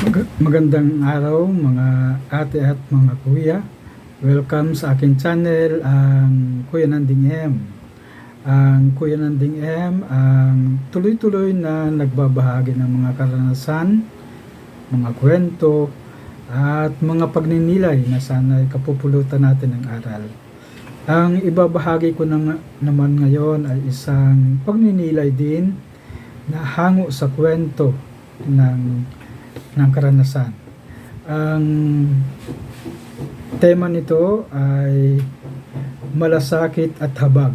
Mag- magandang araw mga ate at mga kuya. Welcome sa akin channel, ang Kuya Nanding M. Ang Kuya Nanding M, ang tuloy-tuloy na nagbabahagi ng mga karanasan, mga kwento, at mga pagninilay na sana'y kapupulutan natin ng aral. Ang ibabahagi ko na, naman ngayon ay isang pagninilay din na hango sa kwento ng ng karanasan. Ang tema nito ay malasakit at habag.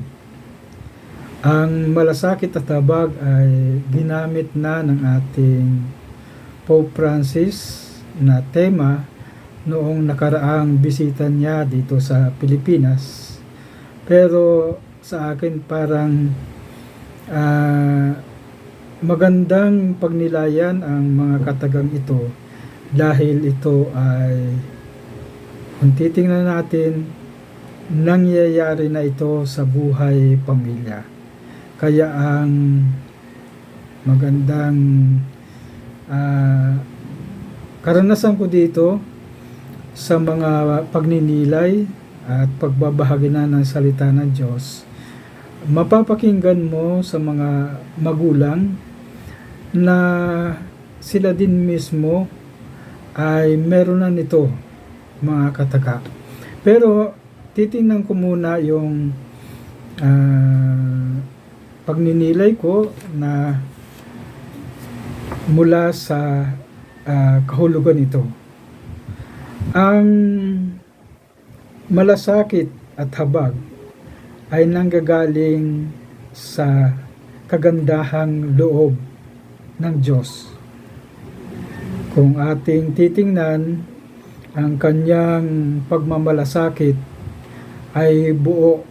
Ang malasakit at habag ay ginamit na ng ating Pope Francis na tema noong nakaraang bisita niya dito sa Pilipinas. Pero sa akin parang ah, magandang pagnilayan ang mga katagang ito dahil ito ay kung titingnan natin nangyayari na ito sa buhay pamilya. Kaya ang magandang ah, karanasan ko dito sa mga pagninilay at pagbabahagi na ng salita ng Diyos mapapakinggan mo sa mga magulang na sila din mismo ay meron na nito mga kataka. Pero titingnan ko muna yung ah, pagninilay ko na mula sa ah, kahulugan ito. Ang malasakit at habag ay nanggagaling sa kagandahang loob ng Diyos. Kung ating titingnan, ang kanyang pagmamalasakit ay buo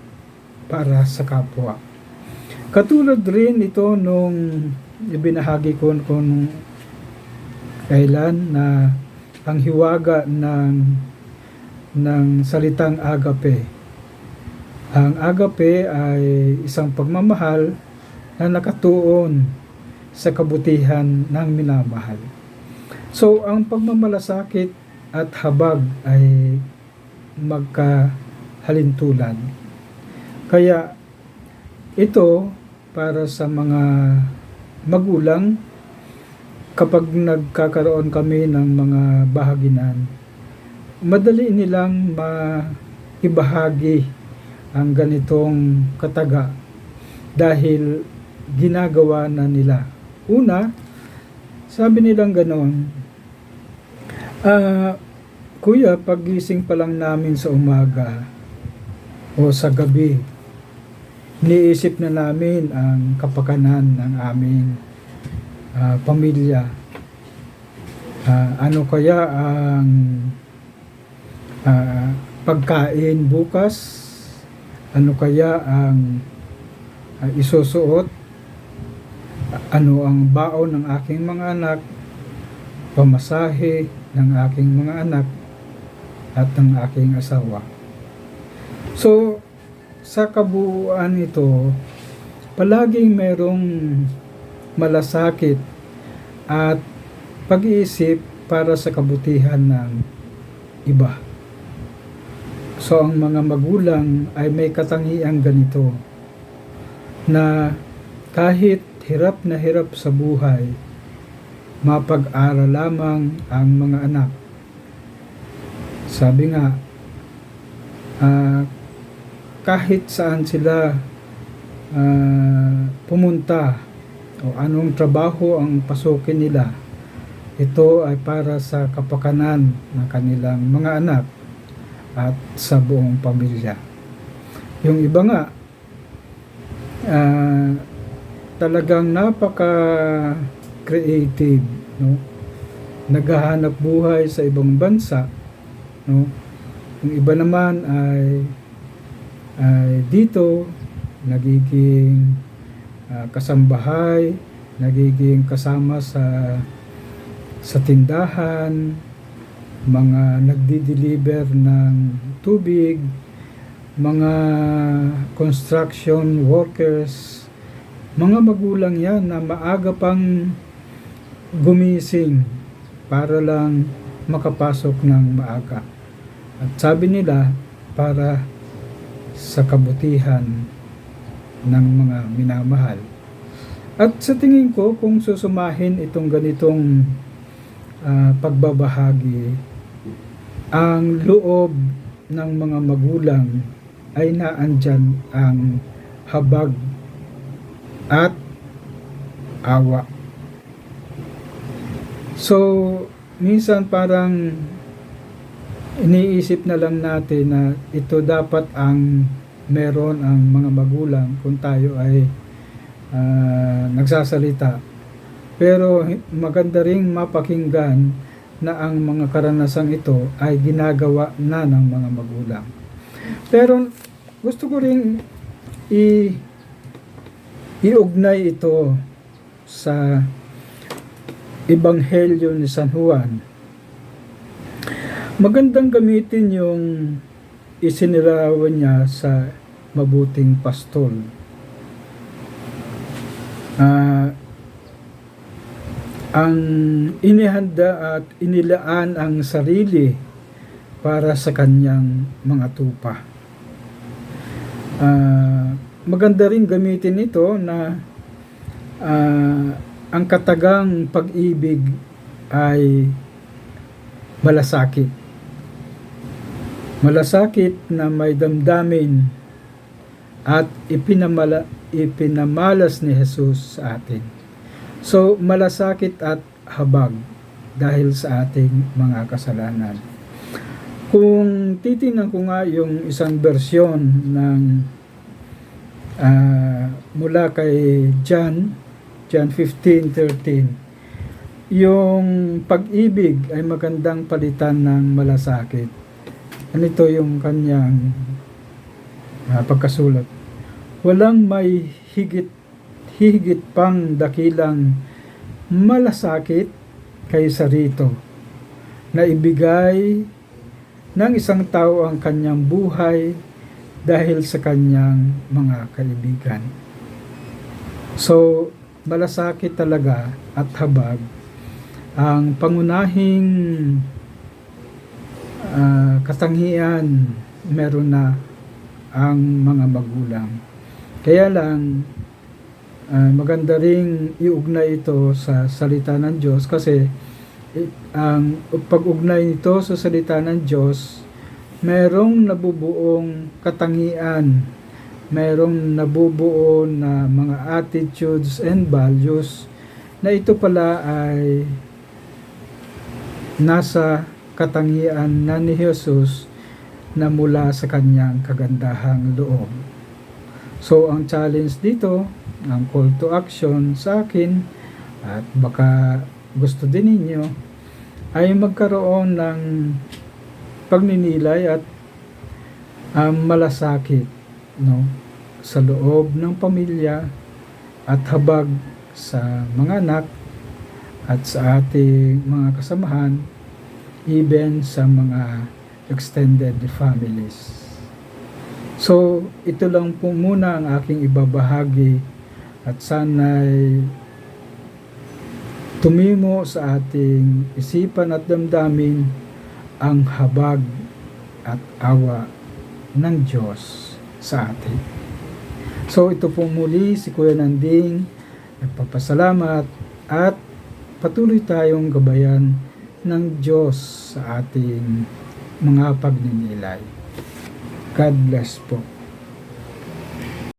para sa kapwa. Katulad rin ito nung ibinahagi ko kung kailan na ang hiwaga ng ng salitang agape. Ang agape ay isang pagmamahal na nakatuon sa kabutihan ng minamahal. So, ang pagmamalasakit at habag ay magkahalintulan. Kaya, ito para sa mga magulang kapag nagkakaroon kami ng mga bahaginan, madali nilang maibahagi ang ganitong kataga dahil ginagawa na nila. Una, sabi nilang ganoon, ah, Kuya, pagising pa lang namin sa umaga o sa gabi, niisip na namin ang kapakanan ng aming ah, pamilya. Ah, ano kaya ang ah, pagkain bukas? Ano kaya ang ah, isusuot? Ano ang baon ng aking mga anak? Pamasahe ng aking mga anak at ng aking asawa. So, sa kabuuan nito, palaging merong malasakit at pag-iisip para sa kabutihan ng iba. So ang mga magulang ay may katangiang ganito na kahit hirap na hirap sa buhay, mapag-aral lamang ang mga anak. Sabi nga, ah, kahit saan sila ah, pumunta o anong trabaho ang pasukin nila, ito ay para sa kapakanan ng kanilang mga anak at sa buong pamilya. Yung iba nga, ah, talagang napaka creative, no? Naghahanap buhay sa ibang bansa, no? Yung iba naman ay ay dito nagiging ah, kasambahay, nagiging kasama sa sa tindahan, mga nagdi-deliver ng tubig, mga construction workers, mga magulang yan na maaga pang gumising para lang makapasok ng maaga. At sabi nila para sa kabutihan ng mga minamahal. At sa tingin ko, kung susumahin itong ganitong ah, pagbabahagi, ang loob ng mga magulang ay naandyan ang habag at awa. So, minsan parang iniisip na lang natin na ito dapat ang meron ang mga magulang kung tayo ay ah, nagsasalita. Pero maganda ring mapakinggan na ang mga karanasang ito ay ginagawa na ng mga magulang. Pero gusto ko ring i iugnay ito sa Ebanghelyo ni San Juan. Magandang gamitin yung isinilarawan niya sa mabuting pastol. Ah, ang inihanda at inilaan ang sarili para sa kanyang mga tupa. Ah, maganda rin gamitin ito na ah, ang katagang pag-ibig ay malasakit. Malasakit na may damdamin at ipinamala, ipinamalas ni Jesus sa atin. So, malasakit at habag dahil sa ating mga kasalanan. Kung titingnan ko nga yung isang bersyon ng ah, mula kay John, John 15:13, yung pag-ibig ay magandang palitan ng malasakit. Ganito yung kanyang ah, pagkasulat. Walang may higit higit pang dakilang malasakit kaysa rito na ibigay ng isang tao ang kanyang buhay dahil sa kanyang mga kaibigan. So, malasakit talaga at habag ang pangunahing ah, katangian meron na ang mga magulang. Kaya lang, ah, maganda ring iugnay ito sa salita ng Diyos kasi eh, ang pag-ugnay nito sa salita ng Diyos, merong nabubuong katangian, merong nabubuo na mga attitudes and values na ito pala ay nasa katangian na ni Jesus na mula sa kanyang kagandahang loob. So, ang challenge dito, ang call to action sa akin, at baka gusto din ninyo, ay magkaroon ng pagninilay at um, malasakit no, sa loob ng pamilya at habag sa mga anak at sa ating mga kasamahan, even sa mga extended families. So, ito lang po muna ang aking ibabahagi at sana'y tumimo sa ating isipan at damdamin ang habag at awa ng Diyos sa atin. So, ito po muli si Kuya Nanding nagpapasalamat at patuloy tayong gabayan ng Diyos sa ating mga pagninilay. God bless po.